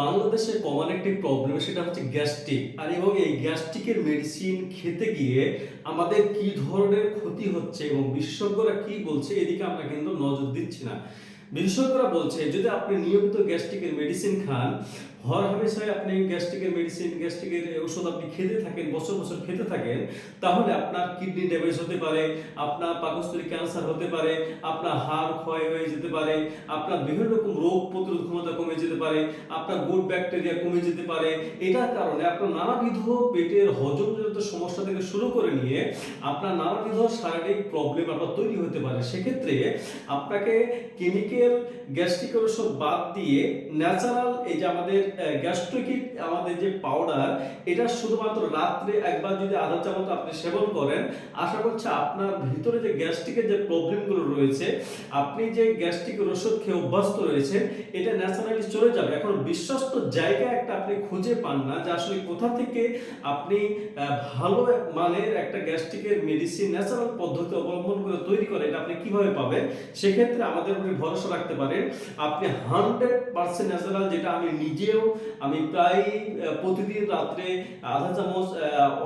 বাংলাদেশে কমন একটি প্রবলেম সেটা হচ্ছে গ্যাস্ট্রিক আর এবং এই গ্যাস্ট্রিকের মেডিসিন খেতে গিয়ে আমাদের কি ধরনের ক্ষতি হচ্ছে এবং বিশেষজ্ঞরা কি বলছে, এদিকে আমরা কিন্তু নজর দিচ্ছি না। বিশেষজ্ঞরা বলছে, যদি আপনি নিয়মিত গ্যাস্ট্রিকের মেডিসিন খান হর হামেশায় আপনি গ্যাস্ট্রিকের মেডিসিন, গ্যাস্ট্রিকের ওষুধ আপনি খেতে থাকেন, বছর বছর খেতে থাকেন, তাহলে আপনার কিডনি ড্যামেজ হতে পারে, আপনার পাকস্থলী ক্যান্সার হতে পারে, আপনার হাড় ক্ষয় হয়ে যেতে পারে, আপনার বিভিন্ন রকম রোগ প্রতিরোধ ক্ষমতা কমে যেতে পারে, আপনার গুড ব্যাকটেরিয়া কমে যেতে পারে, এটার কারণে আপনার নানাবিধ পেটের হজমজনিত সমস্যা থেকে শুরু করে নিয়ে আপনার নানাবিধ শারীরিক প্রবলেম আপনার তৈরি হতে পারে। সেক্ষেত্রে আপনাকে কেমিক্যাল গ্যাস্ট্রিক ওষুধ বাদ দিয়ে ন্যাচারাল এই যে আমাদের গ্যাস্ট্রিকিট আমাদের যে পাউডার এটা শুধুমাত্র রাত্রে একবার যদি আধা চামচ আপনি সেবন করেন, আশা করছি আপনার ভিতরে যে গ্যাস্ট্রিকের যে প্রবলেমগুলো রয়েছে, আপনি যে গ্যাস্ট্রিকের ওষুধ খেয়ে অভ্যস্ত রয়েছেন, এটা ন্যাচারালি চলে যাবে। এখন বিশ্বস্ত জায়গা একটা আপনি খুঁজে পান না যে আসলে কোথা থেকে আপনি ভালো মানের একটা গ্যাস্ট্রিকের মেডিসিন ন্যাচারাল পদ্ধতি অবলম্বন করে তৈরি করে এটা আপনি কীভাবে পাবেন, সেক্ষেত্রে আমাদের উপরে ভরসা রাখতে পারেন। আপনি হান্ড্রেড পার্সেন্ট ন্যাচারাল যেটা আমি নিজেও আমি প্রায় প্রতিদিন রাত্রে আধা চামচ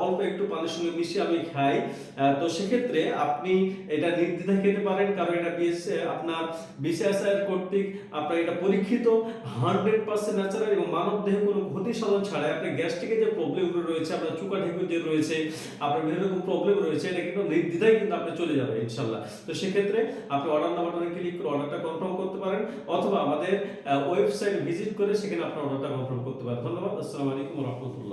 অল্প একটু পানির সঙ্গে মিশিয়ে আমি খাই। তো সেক্ষেত্রে আপনি এটা নির্দ্বিধায় খেতে পারেন, কারণ এটা বিএস আপনার বিসিএসআই কর্তৃক আপনার এটা পরীক্ষিত, হান্ড্রেড পার্সেন্ট ন্যাচারাল এবং মানব দেহে কোনো ক্ষতি সাধন ছাড়াই আপনার গ্যাস্ট্রিকের যে প্রবলেমগুলো রয়েছে, আপনার চুকা ঢেকুর যে রয়েছে, আপনার বিভিন্ন রকম প্রবলেম রয়েছে, এটা কিন্তু নির্দ্বিধায় কিন্তু আপনি চলে যাবে ইনশাল্লাহ তো সেক্ষেত্রে আপনি অর্ডার বাটনে ক্লিক করে অর্ডারটা কনফার্ম করতে পারেন, অথবা আমাদের ওয়েবসাইট ভিজিট করে সেখানে আপনার অর্ডারটা কনফার্ম করতে পারেন ধন্যবাদ। আসসালামু আলাইকুম রহমতুল্লাহ।